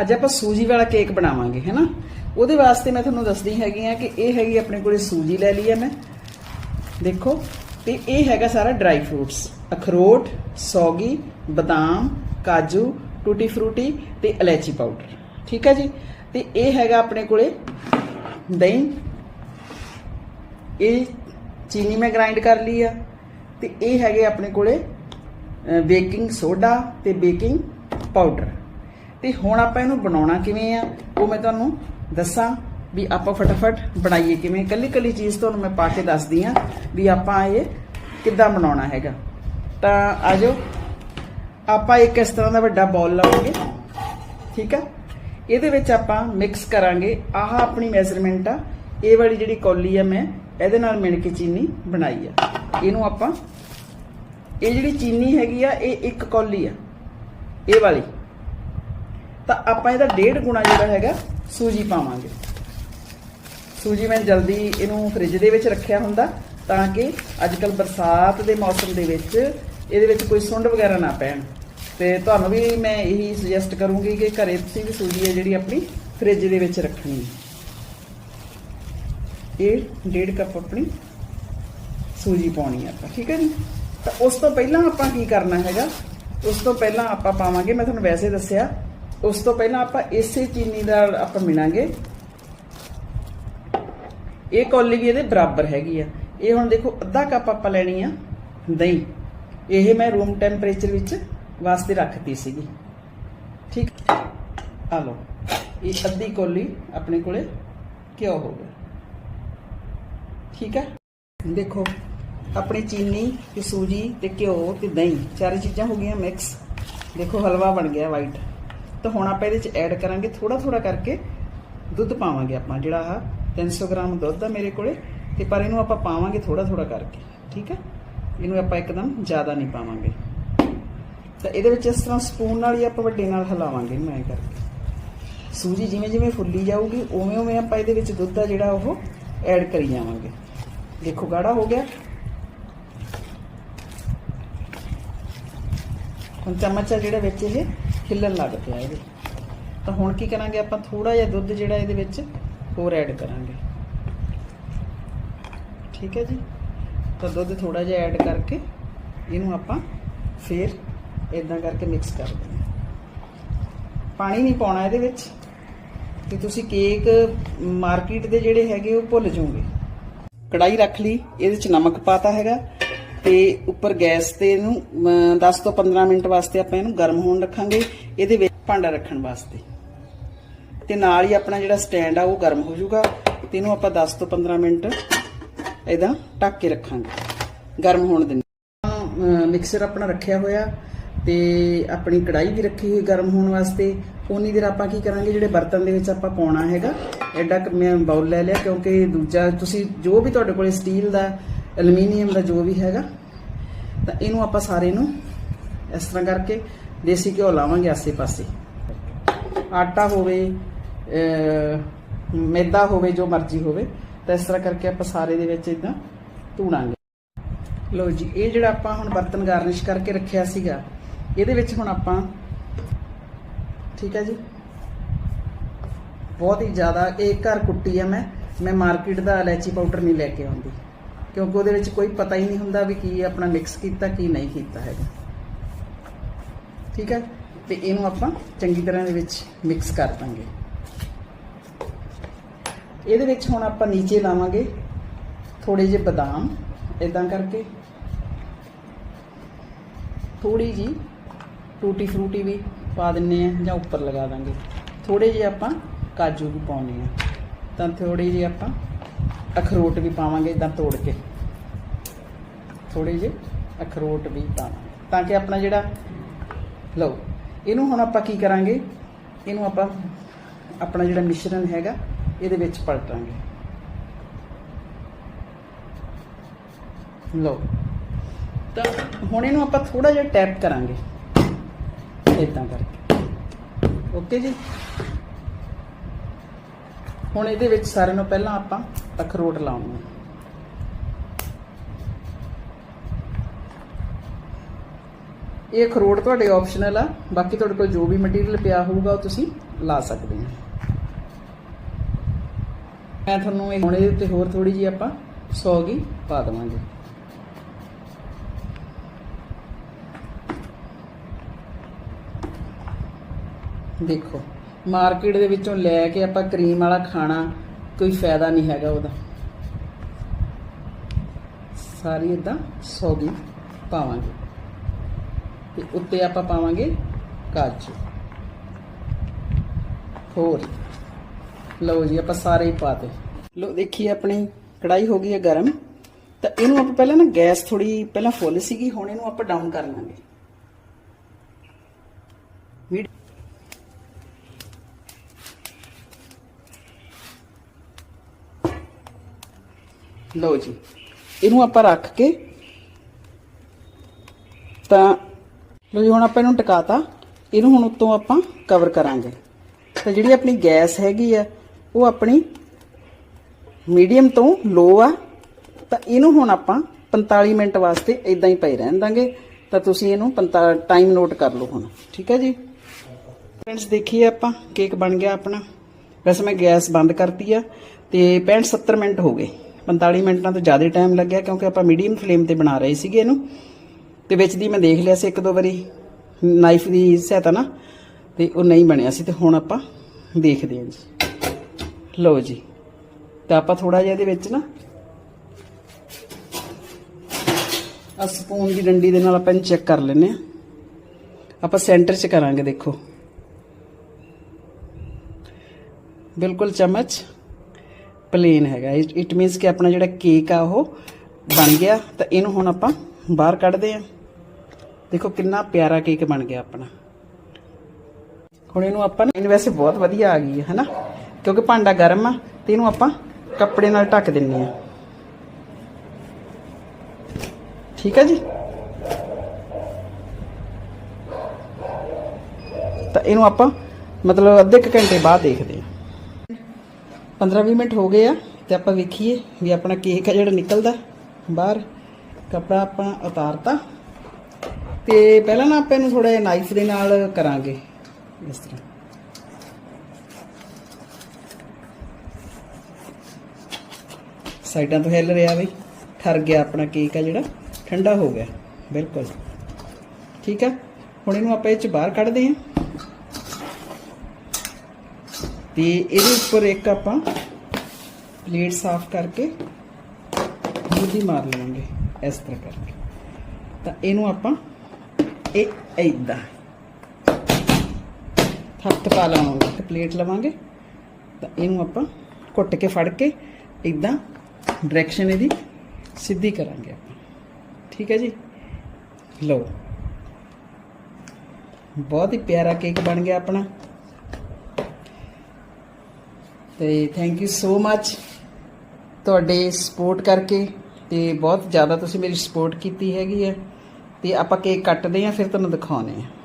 ਅੱਜ ਆਪਾਂ ਸੂਜੀ ਵਾਲਾ ਕੇਕ ਬਣਾਵਾਂਗੇ, ਹੈਨਾ? ਉਹਦੇ ਵਾਸਤੇ ਮੈਂ ਤੁਹਾਨੂੰ ਦੱਸਦੀ ਹੈਗੀ ਆ ਕਿ ਇਹ ਹੈਗੀ ਆਪਣੇ ਕੋਲੇ ਸੂਜੀ ਲੈ ਲਈ ਆ ਮੈਂ। ਦੇਖੋ, ਤੇ ਇਹ ਹੈਗਾ ਸਾਰਾ ਡਰਾਈ ਫਰੂਟਸ ਅਖਰੋਟ, ਸੌਗੀ, ਬਦਾਮ, ਕਾਜੂ, ਟੂਟੀ ਫਰੂਟੀ ਤੇ ਇਲਾਇਚੀ ਪਾਊਡਰ ਠੀਕ ਹੈ ਜੀ? ਤੇ ਇਹ ਹੈਗਾ ਆਪਣੇ ਕੋਲੇ ਦਹੀਂ। ਇਹ ਚੀਨੀ ਮੈਂ ਗ੍ਰਾਈਂਡ ਕਰ ਲਈ ਆ। ਤੇ ਇਹ ਹੈਗੇ ਆਪਣੇ ਕੋਲੇ ਬੇਕਿੰਗ ਸੋਡਾ ਤੇ ਬੇਕਿੰਗ ਪਾਊਡਰ ਤੇ ਹੁਣ ਆਪਾਂ ਇਹਨੂੰ ਬਣਾਉਣਾ ਕਿਵੇਂ ਆ, ਉਹ ਮੈਂ ਤੁਹਾਨੂੰ ਦੱਸਾਂ ਵੀ ਆਪਾਂ ਫਟਾਫਟ ਬਣਾਈਏ ਕਿਵੇਂ। ਕੱਲੀ ਕੱਲੀ ਚੀਜ਼ ਤੁਹਾਨੂੰ ਮੈਂ ਪਾ ਕੇ ਦੱਸਦੀ ਆ ਵੀ ਆਪਾਂ ਇਹ ਕਿੱਦਾਂ ਬਣਾਉਣਾ ਹੈਗਾ। ਤਾਂ ਆਜੋ ਆਪਾਂ ਇੱਕ ਇਸ ਤਰ੍ਹਾਂ ਦਾ ਵੱਡਾ ਬਾਉਲ ਲਵਾਂਗੇ, ਠੀਕ ਆ? ਇਹਦੇ ਵਿੱਚ ਆਪਾਂ ਮਿਕਸ ਕਰਾਂਗੇ ਆਹ ਆਪਣੀ ਮੈਜ਼ਰਮੈਂਟ ਆ, ਇਹ ਵਾਲੀ ਜਿਹੜੀ ਕੌਲੀ ਆ ਮੈਂ, ਇਹਦੇ ਨਾਲ ਮਿਣ ਕੇ ਚੀਨੀ ਬਣਾਈ ਆ। ਇਹਨੂੰ ਆਪਾਂ, ਇਹ ਜਿਹੜੀ ਚੀਨੀ ਹੈਗੀ ਆ, ਇਹ ਇੱਕ ਕੌਲੀ ਆ, ਇਹ ਵਾਲੀ। ਤਾਂ ਆਪਾਂ ਇਹਦਾ ਡੇਢ ਗੁਣਾ ਜਿਹੜਾ ਹੈਗਾ ਸੂਜੀ ਪਾਵਾਂਗੇ। ਸੂਜੀ ਮੈਂ ਜਲਦੀ ਇਹਨੂੰ ਫ੍ਰਿਜ ਦੇ ਵਿੱਚ ਰੱਖਿਆ ਹੁੰਦਾ ਤਾਂ ਕਿ ਅੱਜ ਕੱਲ ਬਰਸਾਤ ਦੇ ਮੌਸਮ ਦੇ ਵਿੱਚ ਇਹਦੇ ਵਿੱਚ ਕੋਈ ਸੁੰਡ ਵਗੈਰਾ ਨਾ ਪੈਣ। ਤੇ ਤੁਹਾਨੂੰ ਵੀ ਮੈਂ ਇਹੀ ਸੁਜੈਸਟ ਕਰੂੰਗੀ ਕਿ ਘਰੇ ਤੁਸੀਂ ਵੀ ਸੂਜੀ ਹੈ ਜਿਹੜੀ ਆਪਣੀ ਫ੍ਰਿਜ ਦੇ ਵਿੱਚ ਰੱਖਣੀ ਹੈ। ਇਹ ਡੇਢ ਕੱਪ ਆਪਣੀ ਸੂਜੀ ਪਾਉਣੀ ਹੈ ਆਪਾਂ, ਠੀਕ ਹੈ ਜੀ? ਤਾਂ ਉਸ ਤੋਂ ਪਹਿਲਾਂ ਆਪਾਂ ਕੀ ਕਰਨਾ ਹੈਗਾ? ਉਸ ਤੋਂ ਪਹਿਲਾਂ ਆਪਾਂ ਪਾਵਾਂਗੇ, ਮੈਂ ਤੁਹਾਨੂੰ ਵੈਸੇ ਦੱਸਿਆ ਉਸ ਤੋਂ ਪਹਿਲਾਂ ਆਪਾਂ ਇਸੇ ਚੀਨੀ ਦਾ ਆਪਾਂ ਮਿਣਾਂਗੇ ਇਹ ਕੌਲੀ ਵੀ ਇਹਦੇ ਬਰਾਬਰ ਹੈਗੀ ਆ। ਇਹ ਹੁਣ ਦੇਖੋ, ਅੱਧਾ ਕੱਪ ਆਪਾਂ ਲੈਣੀ ਆ ਦਹੀਂ। ਇਹ ਮੈਂ ਰੂਮ ਟੈਂਪਰੇਚਰ ਵਿੱਚ ਵਾਸਤੇ ਰੱਖਤੀ ਸੀਗੀ। ਠੀਕ? ਆ ਲਓ। ਇਹ ਅੱਧੀ ਕੌਲੀ ਆਪਣੇ ਕੋਲੇ ਘਿਓ ਹੋ ਗਿਆ। ਠੀਕ ਹੈ ਦੇਖੋ, ਆਪਣੀ ਚੀਨੀ ਤੇ ਸੂਜੀ ਤੇ ਘਿਓ ਤੇ ਦਹੀਂ ਚਾਰੇ ਚੀਜ਼ਾਂ ਹੋ ਗਈਆਂ ਮਿਕਸ ਦੇਖੋ, ਹਲਵਾ ਬਣ ਗਿਆ ਵਾਈਟ ਤਾਂ ਹੁਣ ਆਪਾਂ ਇਹਦੇ ਚ ਐਡ ਕਰਾਂਗੇ ਥੋੜਾ ਥੋੜਾ ਕਰਕੇ ਦੁੱਧ ਪਾਵਾਂਗੇ ਆਪਾਂ, ਜਿਹੜਾ ਆ 300 ਗ੍ਰਾਮ ਦੁੱਧ ਆ ਮੇਰੇ ਕੋਲੇ, ਤੇ ਪਰ ਇਹਨੂੰ ਆਪਾਂ ਪਾਵਾਂਗੇ ਥੋੜਾ ਥੋੜਾ ਕਰਕੇ, ਠੀਕ ਹੈ ਇਹਨੂੰ ਆਪਾਂ ਇੱਕਦਮ ਜ਼ਿਆਦਾ ਨਹੀਂ ਪਾਵਾਂਗੇ। ਤਾਂ ਇਹਦੇ ਵਿੱਚ ਇਸ ਤਰ੍ਹਾਂ ਸਪੂਨ ਨਾਲ ਹੀ ਆਪਾਂ ਵੱਡੇ ਨਾਲ ਹਿਲਾਵਾਂਗੇ ਇਹਨੂੰ ਐਂ ਕਰਕੇ। ਸੂਜੀ ਜਿਵੇਂ ਜਿਵੇਂ ਫੁੱਲੀ ਜਾਊਗੀ ਉਵੇਂ ਉਵੇਂ ਆਪਾਂ ਇਹਦੇ ਵਿੱਚ ਦੁੱਧ ਆ ਜਿਹੜਾ ਉਹ ਐਡ ਕਰੀ ਜਾਵਾਂਗੇ। ਦੇਖੋ, ਗਾੜਾ ਹੋ ਗਿਆ। ਹੁਣ ਚਮਚ ਆ ਜਿਹੜਾ ਵਿੱਚ ਇਹ ਖਿੱਲਣ ਲੱਗ ਪਿਆ ਇਹਦੇ। ਤਾਂ ਹੁਣ ਕੀ ਕਰਾਂਗੇ ਆਪਾਂ? ਥੋੜਾ ਜਿਹਾ ਦੁੱਧ ਜਿਹੜਾ ਇਹਦੇ ਵਿੱਚ ਹੋਰ ਐਡ ਕਰਾਂਗੇ। ਠੀਕ ਹੈ ਜੀ? ਤਾਂ ਦੁੱਧ ਥੋੜਾ ਜਿਹਾ ਐਡ ਕਰਕੇ ਇਹਨੂੰ ਆਪਾਂ ਫੇਰ ਇਦਾਂ ਕਰਕੇ ਮਿਕਸ ਕਰ ਦਿੰਦੇ ਪਾਣੀ ਨਹੀਂ ਪਾਉਣਾ ਇਹਦੇ ਵਿੱਚ। ਤੇ ਤੁਸੀਂ ਕੇਕ ਮਾਰਕੀਟ ਦੇ ਜਿਹੜੇ ਹੈਗੇ ਉਹ ਭੁੱਲ ਜਾਓਗੇ। ਕੜਾਈ ਰੱਖ ਲਈ, ਇਹਦੇ ਚ ਨਮਕ ਪਾਤਾ ਹੈਗਾ। ਤੇ ਉੱਪਰ ਗੈਸ ਤੇ ਇਹਨੂੰ ਅਮ, 10 ਤੋਂ 15 ਮਿੰਟ ਵਾਸਤੇ ਆਪਾਂ ਇਹਨੂੰ ਗਰਮ ਹੋਣ ਰੱਖਾਂਗੇ। ਇਹਦੇ ਵਿੱਚ ਭਾਂਡਾ ਰੱਖਣ ਵਾਸਤੇ। ਤੇ ਨਾਲ ਹੀ ਆਪਣਾ ਜਿਹੜਾ ਸਟੈਂਡ ਆ ਉਹ ਗਰਮ ਹੋ ਜਾਊਗਾ। ਤੇ ਇਹਨੂੰ ਆਪਾਂ 10 ਤੋਂ 15 ਮਿੰਟ ਇਹਦਾ ਢੱਕ ਕੇ ਰੱਖਾਂਗੇ। ਗਰਮ ਹੋਣ ਦਿੰਦੇ ਮਿਕਸਰ ਆਪਣਾ ਰੱਖਿਆ ਹੋਇਆ। ਤੇ ਆਪਣੀ ਕੜਾਈ ਵੀ ਰੱਖੀ ਹੋਈ ਗਰਮ ਹੋਣ ਵਾਸਤੇ। ਉਨੀ ਦੇਰ ਆਪਾਂ ਕੀ ਕਰਾਂਗੇ ਜਿਹੜੇ ਬਰਤਨ ਦੇ ਵਿੱਚ ਆਪਾਂ ਪਾਉਣਾ ਹੈਗਾ ਐਡਾ ਮੈਂ ਬਾਉਲ ਲੈ ਲਿਆ ਕਿਉਂਕਿ ਦੂਜਾ ਤੁਸੀਂ ਜੋ ਵੀ ਤੁਹਾਡੇ ਕੋਲੇ ਸਟੀਲ ਦਾ ਐਲੂਮੀਨੀਅਮ ਦਾ ਜੋ ਵੀ ਹੈਗਾ, ਤਾਂ ਇਹਨੂੰ ਆਪਾਂ ਸਾਰੇ ਨੂੰ ਇਸ ਤਰ੍ਹਾਂ ਕਰਕੇ ਦੇਸੀ ਘਿਓ ਲਾਵਾਂਗੇ ਆਸੇ-ਪਾਸੇ ਆਟਾ ਹੋਵੇ ਮੈਦਾ ਹੋਵੇ, ਜੋ ਮਰਜ਼ੀ ਹੋਵੇ, ਤਾਂ ਇਸ ਤਰ੍ਹਾਂ ਕਰਕੇ ਆਪਾਂ ਸਾਰੇ ਦੇ ਵਿੱਚ ਇਦਾਂ ਧੂਣਾਂਗੇ। ਲਓ ਜੀ, ਇਹ ਜਿਹੜਾ ਆਪਾਂ ਹੁਣ ਬਰਤਨ ਗਾਰਨਿਸ਼ ਕਰਕੇ ਰੱਖਿਆ ਸੀਗਾ, ਇਹਦੇ ਵਿੱਚ ਹੁਣ ਆਪਾਂ, ਠੀਕ ਹੈ ਜੀ? ਬਹੁਤ ਹੀ ਜ਼ਿਆਦਾ, ਇਹ ਘਰ ਕੁੱਟੀ ਆ ਮੈਂ ਮੈਂ ਮਾਰਕੀਟ ਦਾ ਇਲਾਇਚੀ ਪਾਊਡਰ ਨਹੀਂ ਲੈ ਕੇ ਆਉਂਦੀ। ਕਿਉਂਕਿ ਉਹਦੇ ਵਿੱਚ ਕੋਈ ਪਤਾ ਹੀ ਨਹੀਂ ਹੁੰਦਾ ਵੀ ਕੀ ਆਪਣਾ ਮਿਕਸ ਕੀਤਾ, ਕੀ ਨਹੀਂ ਕੀਤਾ ਹੈਗਾ। ਠੀਕ ਹੈ? ਤੇ ਇਹਨੂੰ ਆਪਾਂ ਚੰਗੀ ਤਰ੍ਹਾਂ ਦੇ ਵਿੱਚ ਮਿਕਸ ਕਰ ਦਾਂਗੇ। ਇਹਦੇ ਵਿੱਚ ਹੁਣ ਆਪਾਂ ਨੀਚੇ ਲਾਵਾਂਗੇ ਥੋੜੇ ਜਿਹੇ ਬਦਾਮ ਇਦਾਂ ਕਰਕੇ। ਥੋੜੀ ਜੀ ਟੂਟੀ ਫਰੂਟੀ ਵੀ ਪਾ ਦਿੰਨੇ ਆ ਜਾਂ ਉੱਪਰ ਲਗਾ ਦਾਂਗੇ। ਥੋੜੇ ਜਿਹੇ ਆਪਾਂ ਕਾਜੂ ਵੀ ਪਾਉਣੇ ਆ ਤਾਂ ਥੋੜੀ ਜਿਹੀ ਆਪਾਂ ਅਖਰੋਟ ਵੀ ਪਾਵਾਂਗੇ ਇਦਾਂ ਤੋੜ ਕੇ। ਥੋੜੇ ਜਿਹੇ ਅਖਰੋਟ ਵੀ ਪਾਵਾਂਗੇ, ਤਾਂ ਕਿ ਆਪਣਾ ਜਿਹੜਾ ਲਓ, ਇਹਨੂੰ ਹੁਣ ਆਪਾਂ ਕੀ ਕਰਾਂਗੇ? ਇਹਨੂੰ ਆਪਾਂ ਆਪਣਾ ਜਿਹੜਾ ਮਿਸ਼ਰਣ ਹੈਗਾ, ਇਹਦੇ ਵਿੱਚ ਪਲਟਾਂਗੇ। ਲਓ, ਤਾਂ ਹੁਣ ਇਹਨੂੰ ਆਪਾਂ ਥੋੜਾ ਜਿਹਾ ਟੈਪ ਕਰਾਂਗੇ। ਇਦਾਂ ਕਰਕੇ। ਓਕੇ ਜੀ? ਹੁਣ ਇਹਦੇ ਵਿੱਚ ਸਾਰਿਆਂ ਨੂੰ ਪਹਿਲਾਂ ਆਪਾਂ ਅਖਰੋਟ ਲਾਉਣਾ ਇਹ ਅਖਰੋਟ ਤੁਹਾਡੇ ਆਪਸ਼ਨਲ ਆ, ਬਾਕੀ ਤੁਹਾਡੇ ਕੋਲ ਜੋ ਵੀ ਮਟੀਰੀਅਲ ਪਿਆ ਹੋਊਗਾ ਉਹ ਤੁਸੀਂ ਲਾ ਸਕਦੇ ਹੋ। ਮੈਂ ਤੁਹਾਨੂੰ ਇਹ ਹੁਣ ਇਹਦੇ ਉੱਤੇ ਹੋਰ ਥੋੜੀ ਜੀ ਆਪਾਂ ਸੌਗੀ ਪਾ ਦੇਵਾਂਗੇ। ਦੇਖੋ ਮਾਰਕੀਟ ਦੇ ਵਿੱਚੋਂ ਲੈ ਕੇ ਆਪਾਂ ਕਰੀਮ ਵਾਲਾ ਖਾਣਾ ਕੋਈ ਫਾਇਦਾ ਨਹੀਂ ਹੈਗਾ ਉਹਦਾ। ਸਾਰੀ ਇਦਾਂ ਸੌਗੀ ਪਾਵਾਂਗੇ। ਤੇ ਉੱਤੇ ਆਪਾਂ ਪਾਵਾਂਗੇ ਕਾਜੂ। ਹੋਰ। ਲਓ ਜੀ, ਆਪਾਂ ਸਾਰੇ ਹੀ ਪਾਤੇ ਲਓ, ਦੇਖੀਏ ਆਪਣੀ ਕੜਾਈ ਹੋ ਗਈ ਹੈ ਗਰਮ। ਤਾਂ ਇਹਨੂੰ ਆਪਾਂ ਪਹਿਲਾਂ ਨਾ ਗੈਸ ਥੋੜੀ ਪਹਿਲਾਂ ਫੁੱਲ ਸੀਗੀ, ਹੁਣ ਇਹਨੂੰ ਆਪਾਂ ਡਾਊਨ ਕਰ ਲਾਂਗੇ। ਲਓ ਜੀ, ਇਹਨੂੰ ਆਪਾਂ ਰੱਖ ਕੇ ਤਾਂ, ਲਓ ਜੀ, ਹੁਣ ਆਪਾਂ ਇਹਨੂੰ ਟਿਕਾਤਾ। ਇਹਨੂੰ ਹੁਣ ਉੱਤੋਂ ਆਪਾਂ ਕਵਰ ਕਰਾਂਗੇ। ਤਾਂ ਜਿਹੜੀ ਆਪਣੀ ਗੈਸ ਹੈਗੀ ਆ, ਉਹ ਆਪਣੀ ਮੀਡੀਅਮ ਤੋਂ ਲੋ ਆ। ਤਾਂ ਇਹਨੂੰ ਹੁਣ ਆਪਾਂ 45 ਮਿੰਟ ਵਾਸਤੇ ਇਦਾਂ ਹੀ ਪਈ ਰਹਿਣ ਦਾਂਗੇ। ਤਾਂ ਤੁਸੀਂ ਇਹਨੂੰ 45 ਟਾਈਮ ਨੋਟ ਕਰ ਲਓ ਹੁਣ। ਠੀਕ ਹੈ ਜੀ? ਫਰੈਂਡਸ ਦੇਖੀਏ ਆਪਾਂ ਕੇਕ ਬਣ ਗਿਆ ਆਪਣਾ। ਵੈਸੇ ਮੈਂ ਗੈਸ ਬੰਦ ਕਰਤੀ ਆ, ਤੇ 65 70 ਮਿੰਟ ਹੋ ਗਏ। 45 ਮਿੰਟਾਂ ਤੋਂ ਜ਼ਿਆਦਾ ਟਾਈਮ ਲੱਗਿਆ ਕਿਉਂਕਿ ਆਪਾਂ ਮੀਡੀਅਮ ਫਲੇਮ ਤੇ ਬਣਾ ਰਹੇ ਸੀਗੇ ਇਹਨੂੰ। ਤੇ ਵਿੱਚ ਦੀ ਮੈਂ ਦੇਖ ਲਿਆ ਸੀ ਇੱਕ ਦੋ ਵਾਰੀ ਨਾਈਫ ਦੀ ਸਹਾਇਤਾ ਨਾਲ। ਤੇ ਉਹ ਨਹੀਂ ਬਣਿਆ ਸੀ ਤੇ ਹੁਣ ਆਪਾਂ ਦੇਖਦੇ ਹਾਂ ਜੀ। ਲਓ ਜੀ, ਤਾਂ ਆਪਾਂ ਥੋੜਾ ਜਿਹਾ ਇਹਦੇ ਵਿੱਚ ਨਾ ਆ ਸਪੂਨ ਦੀ ਡੰਡੀ ਦੇ ਨਾਲ ਆਪਾਂ ਇਹਨੂੰ ਚੈੱਕ ਕਰ ਲੈਨੇ ਆ ਆਪਾਂ ਸੈਂਟਰ 'ਚ ਕਰਾਂਗੇ ਦੇਖੋ। ਬਿਲਕੁਲ ਚਮਚ। ਪਲੇਨ ਹੈਗਾ। ਇਟ ਮੀਨਸ ਕਿ ਆਪਣਾ ਜਿਹੜਾ ਕੇਕ ਆ ਉਹ ਬਣ ਗਿਆ। ਤਾਂ ਇਹਨੂੰ ਹੁਣ ਆਪਾਂ ਬਾਹਰ ਕੱਢਦੇ ਆ ਦੇਖੋ ਕਿੰਨਾ ਪਿਆਰਾ ਕੇਕ ਬਣ ਗਿਆ ਆਪਣਾ। ਹੁਣ ਇਹਨੂੰ ਆਪਾਂ ਇਹਨੂੰ ਵੈਸੇ ਬਹੁਤ ਵਧੀਆ ਆ ਗਈ ਹੈ, ਹਨਾ? ਕਿਉਂਕਿ ਭਾਂਡਾ ਗਰਮ ਆ, ਤੇ ਇਹਨੂੰ ਆਪਾਂ ਕੱਪੜੇ ਨਾਲ ਢੱਕ ਦਿੰਨੇ ਆ ਠੀਕ ਆ ਜੀ? ਤਾਂ ਇਹਨੂੰ ਆਪਾਂ ਮਤਲਬ ਅੱਧੇ ਕੁ ਘੰਟੇ ਬਾਅਦ ਦੇਖਦੇ ਆ 15-20 ਮਿੰਟ ਹੋ ਗਏ ਆ ਤੇ ਆਪਾਂ ਵੇਖੀਏ ਵੀ ਆਪਣਾ ਕੇਕ ਆ ਜਿਹੜਾ ਨਿਕਲਦਾ ਬਾਹਰ। ਕੱਪੜਾ ਆਪਾਂ ਉਤਾਰਤਾ। ਤੇ ਪਹਿਲਾਂ ਨਾ ਆਪਾਂ ਇਹਨੂੰ ਥੋੜਾ ਜਿਹਾ ਨਾਈਫ ਦੇ ਨਾਲ ਕਰਾਂਗੇ। ਇਸ ਤਰ੍ਹਾਂ। ਸਾਈਡਾਂ ਤੋਂ ਹਿੱਲ ਰਿਹਾ ਬਈ। ਠਰ ਗਿਆ ਆਪਣਾ ਕੇਕ ਆ ਜਿਹੜਾ। ਠੰਡਾ ਹੋ ਗਿਆ। ਬਿਲਕੁਲ। ਠੀਕ ਆ? ਹੁਣ ਇਹਨੂੰ ਆਪਾਂ ਇਹ ਚ ਬਾਹਰ ਕੱਢਦੇ ਹਾਂ। ਤੇ ਇਹਦੇ ਉੱਪਰ ਇੱਕ ਆਪਾਂ ਪਲੇਟ ਸਾਫ਼ ਕਰਕੇ ਮੁੱਦੀ ਮਾਰ ਲਵਾਂਗੇ ਇਸ ਤਰ੍ਹਾਂ ਕਰਕੇ। ਤਾਂ ਇਹਨੂੰ ਆਪਾਂ ਇਹ ਏਦਾਂ ਥੱਪ ਪਾ ਲਵਾਂਗੇ ਤੇ ਪਲੇਟ ਲਵਾਂਗੇ। ਤਾਂ ਇਹਨੂੰ ਆਪਾਂ ਘੁੱਟ ਕੇ ਫੜ ਕੇ ਇਦਾਂ ਡਾਇਰੈਕਸ਼ਨ ਇਹਦੀ ਸਿੱਧੀ ਕਰਾਂਗੇ ਆਪਾਂ। ਠੀਕ ਹੈ ਜੀ? ਲਓ। ਬਹੁਤ ਹੀ ਪਿਆਰਾ ਕੇਕ ਬਣ ਗਿਆ ਆਪਣਾ। ਤੇ ਥੈਂਕ ਯੂ ਸੋ ਮੱਚ ਤੁਹਾਡੇ ਸਪੋਰਟ ਕਰਕੇ ਤੇ ਬਹੁਤ ਜ਼ਿਆਦਾ ਤੁਸੀਂ ਮੇਰੀ ਸਪੋਰਟ ਕੀਤੀ ਹੈਗੀ ਹੈ ਤੇ ਆਪਾਂ ਕੇਕ ਕੱਟਦੇ ਆਂ ਫਿਰ ਤੁਹਾਨੂੰ ਦਿਖਾਉਨੇ ਆ